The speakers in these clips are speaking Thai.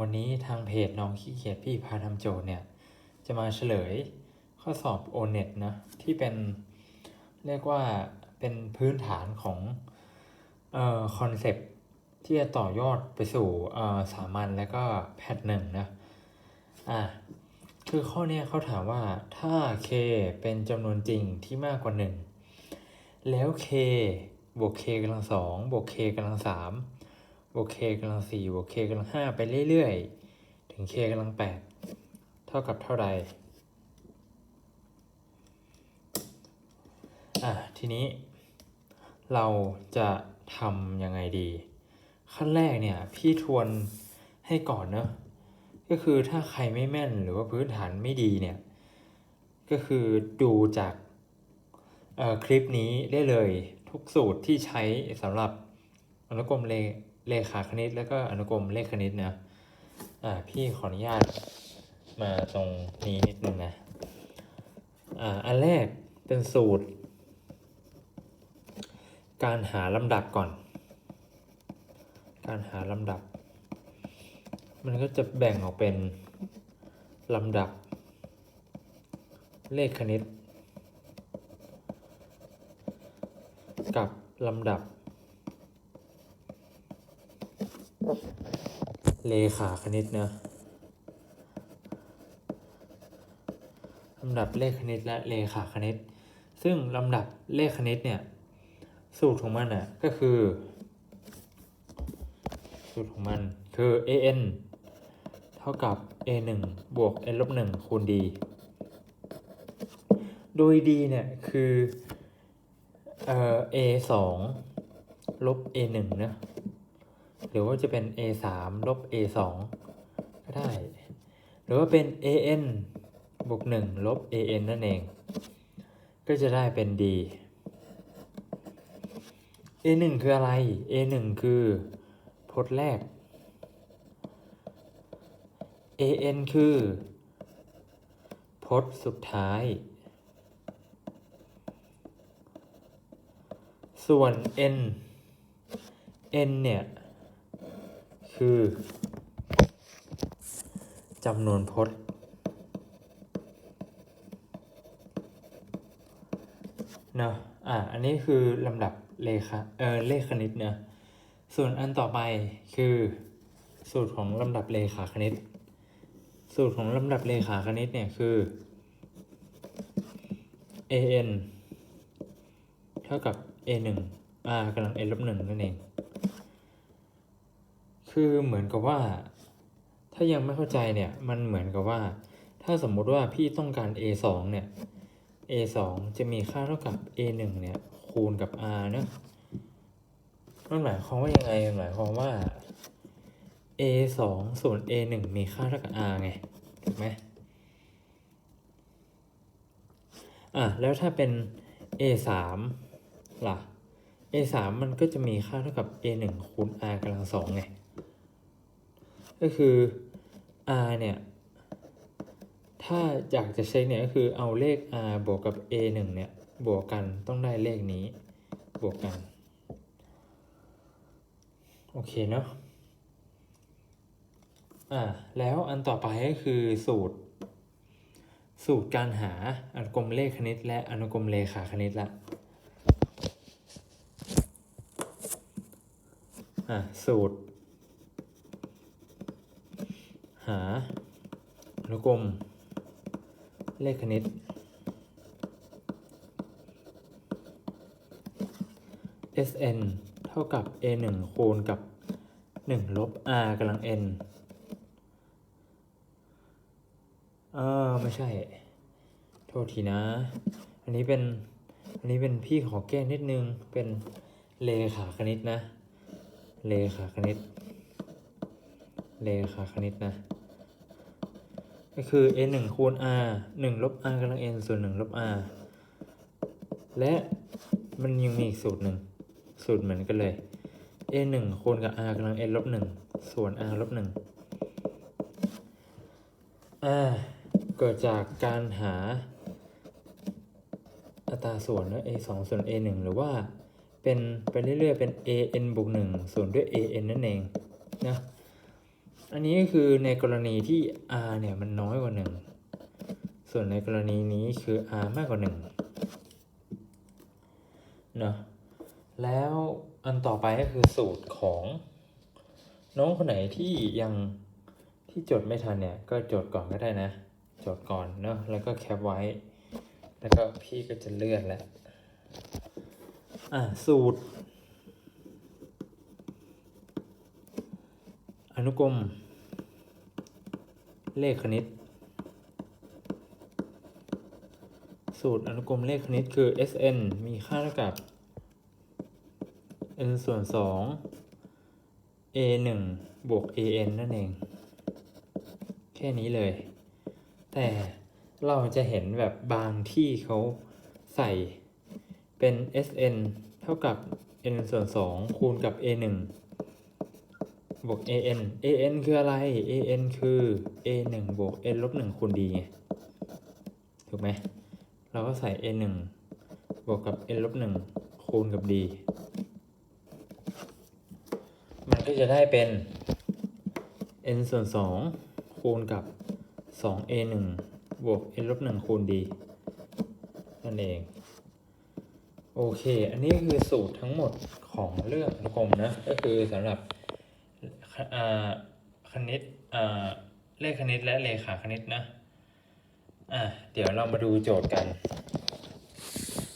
วันนี้ทางเพจน้องขี้เกียจพี่พาทำโจทย์เนี่ย จะมาเฉลยข้อสอบ o n e t นะ ที่เป็นเรียกว่าเป็นพื้นฐานของเอ่อคอนเซปที่จะต่อยอดไปสู่เอ่อสามัญและก็แพทหนึ่งนะ อ่าคือข้อนี้เขาถามว่าถ้า k เป็นจำนวนจริงที่มากกว่า 1 แล้ว k บวก k กำลังสองบวก k กำลังสาม บวก k กำลังสี่บวก k กำลังห้าไปเรื่อยๆ ถึง k กำลังแปดเท่ากับเท่าใดอะทีนี้เราจะทำยังไงดี ขั้นแรกเนี่ย พี่ทวนให้ก่อนเนอะก็คือถ้าใครไม่แม่นหรือว่าพื้นฐานไม่ดีเนี่ย ก็คือดูจากเอ่อคลิปนี้ได้เลยทุกสูตรที่ใช้สำหรับอนุกรมเล เลขาคณิต แล้วก็อนุกรมเลขคณิตนะอ่าพี่ขออนุญาตมาตรงนี้นิดนึงนะอ่าอันแรกเป็นสูตร การหาลำดับก่อน การหาลำดับ มันก็จะแบ่งออกเป็นลำดับ เลขคณิต กับลำดับ เลขาคณิตเนะลำดับเลขคณิตและเลขาคณิต ซึ่งลำดับเลขคณิตเนี่ย สูตรของมันอะก็คือ สูตรของมันคือ an เท่ากับ a 1บวก n ลบ1คูณ d โดย d เนี่ยคือเอ่อ a 2ลบ a 1นะ หรือว่าจะเป็น a 3ลบ a 2ก็ได้ หรือว่าเป็น an บวก1ลบ an นั่นเอง ก็จะได้เป็น d a 1คืออะไร a 1คือพจน์แรก an คือพจน์สุดท้าย ส่วน n n เนี่ย คือจำนวนพจน์ เนอะอะ อันนี้คือลำดับเลขาเออเลขคณิตเนอะส่วนอันต่อไปคือ สูตรของลำดับเลขาคณิต สูตรของลำดับเลขาคณิตเนี่ยคือ an เท่ากับ a 1 r กำลัง n ลบหนึ่งนั่นเอง คือเหมือนกับว่า ถ้ายังไม่เข้าใจเนี่ย มันเหมือนกับว่า ถ้าสมมุติว่าพี่ต้องการ a 2เนี่ย a 2จะมีค่าเท่ากับ a 1เนี่ย คูณกับ r เนะมันหมายความว่ายังไงหมายความว่า a 2ส่วน a 1มีค่าเท่ากับ r ไงถูกไหมอะแล้วถ้าเป็น a 3ล่ะ a 3มันก็จะมีค่าเท่ากับ a 1คูณ r กำลังสองไง ก็คือ r เนี่ย ถ้าอยากจะเช็คเนี่ยก็คือเอาเลข r บวกกับ a 1เนี่ย บวกกันต้องได้เลขนี้ บวกกัน โอเคเนาะอ่าแล้วอันต่อไปก็คือสูตร สูตรการหาอนุกรมเลขคณิต และอนุกรมเลขาคณิตละอ่าสูตร หาอนุกรม เลขคณิต Sn เท่ากับ a 1คูณกับ 1 ลบ r กำลัง n เออไม่ใช่ โทษทีนะ อันนี้เป็น อันนี้เป็นพี่ขอแก้นิดนึง เป็นเลขาคณิตนะ เลขาคณิต เลขาคณิตนะ ก็คือ n 1คูณ r 1ลบ r กำลัง n ส่วน1ลบ r และมันยังมีอีกสูตรหนึ่งสูตรเหมือนกันเลย a 1คูณกับ r กำลัง n ลบ1ส่วน r ลบ1อ่าเกิดจากการหาอัตราส่วนนะ a 2ส่วน a 1หรือว่าเป็นไปเรื่อยๆเป็น a n บวก1ส่วนด้วย a n นั่นเองนะ อันนี้ก็คือในกรณีที่ r เนี่ยมันน้อยกว่าหนึ่งส่วนในกรณีนี้คือ r มากกว่าหนึ่งเนาะแล้วอันต่อไปก็คือสูตรของ น้องคนไหนที่ยังที่จดไม่ทันเนี่ย ก็จดก่อนก็ได้นะ จดก่อนเนาะแล้วก็แคปไว้ แล้วก็พี่ก็จะเลื่อนแล้วอะสูตร นุกรม เลขคณิต สูตรอนุกรมเลขคณิตคือ Sn มีค่าเท่ากับ n ส่วน 2 a 1บวก an นั่นเอง แค่นี้เลย แต่เราจะเห็นแบบบางที่เขาใส่เป็น Sn เท่ากับ n ส่วน 2 คูณกับ a 1 บวก an an คืออะไร an คือ a 1บวก n ลบ1คูณ d ไง ถูกไหม เราก็ใส่ a 1บวกกับ n ลบ1คูณกับ d มันก็จะได้เป็น n ส่วน 2 คูณกับ 2a 1บวก n ลบ1คูณ d นั่นเอง โอเค อันนี้คือสูตรทั้งหมดของเรื่องอนุกรมนะ ก็คือสำหรับ คณิตเลขคณิตและเลขาคณิตนะอะเดี๋ยวเรามาดูโจทย์กัน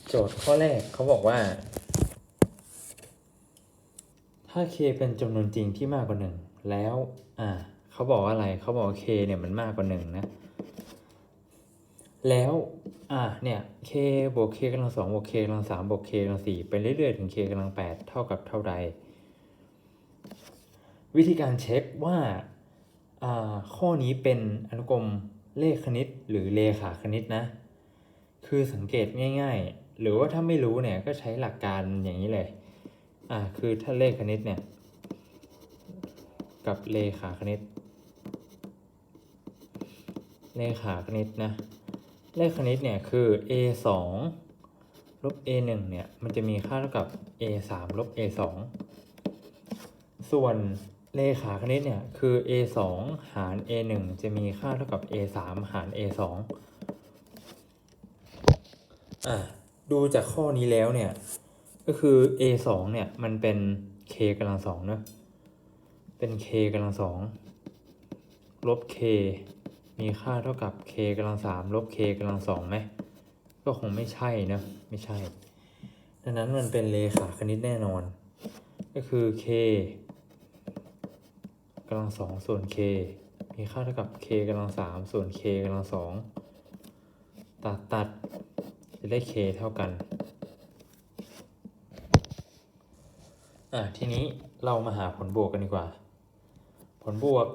โจทย์ข้อแรกเขาบอกว่า ถ้า k เป็นจำนวนจริงที่มากกว่าหนึ่งแล้วอ่าเขาบอกว่าอะไรเขาบอกว่า k เนี่ยมันมากกว่าหนึ่งนะแล้ว อ่าเนี่ย k บวก k กำลังสองบวก k กำลังสามบวก k กำลังสี่ไปเรื่อยๆ ถึง k กำลังแปดเท่ากับเท่าใด วิธีการเช็คว่าข้อนี้เป็นอนุกรมเลขคณิตหรือเลขาคณิตนะ คือสังเกตง่าย ๆ หรือว่าถ้าไม่รู้เนี่ยก็ใช้หลักการอย่างนี้เลยอ่าคือถ้าเลขคณิตเนี่ยกับเลขาคณิต เลขาคณิตนะ เลขคณิตเนี่ยคือ a 2ลบ a 1เนี่ยมันจะมีค่าเท่ากับ a 3ลบ a 2ส่วน เลขาคณิตเนี่ยคือ a 2หาร a 1จะมีค่าเท่ากับ a 3หาร a 2อะดูจากข้อนี้แล้วเนี่ย ก็คือ a 2เนี่ยมันเป็น k กำลังสองเนอะเป็น k กำลังสองลบ k มีค่าเท่ากับ k กำลังสามลบ k กำลังสองไหมก็คงไม่ใช่นะไม่ใช่ ดังนั้นมันเป็นเลขาคณิตแน่นอน ก็คือ k กำลังสองส่วน k มีค่าเท่ากับ k กำลังสามส่วน k กำลังสองตัดตัดจะได้ k เท่ากัน อะ ทีนี้เรามาหาผลบวกกันดีกว่า ผลบวก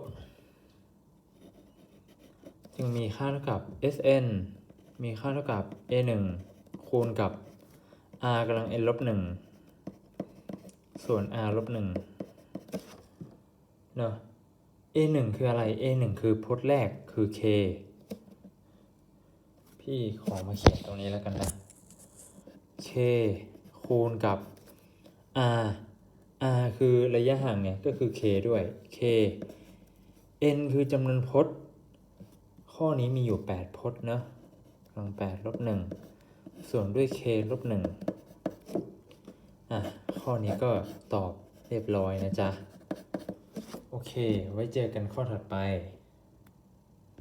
จึงมีค่าเท่ากับ Sn มีค่าเท่ากับ a 1คูณกับ r กำลัง n ลบ1ส่วน r ลบ1 เนอะ a 1คืออะไร a 1คือพจน์แรกคือ k พี่ขอมาเขียนตรงนี้แล้วกันนะ k คูณกับ r r คือระยะห่างเนี่ยก็คือ k ด้วย k n คือจำนวนพจน์ ข้อนี้มีอยู่ 8 พจน์เนอะกลัง8ลบ1ส่วนด้วย k ลบ1อะ ข้อนี้ก็ตอบเรียบร้อยนะจ๊ะ โอเค ไว้เจอกันข้อถัดไป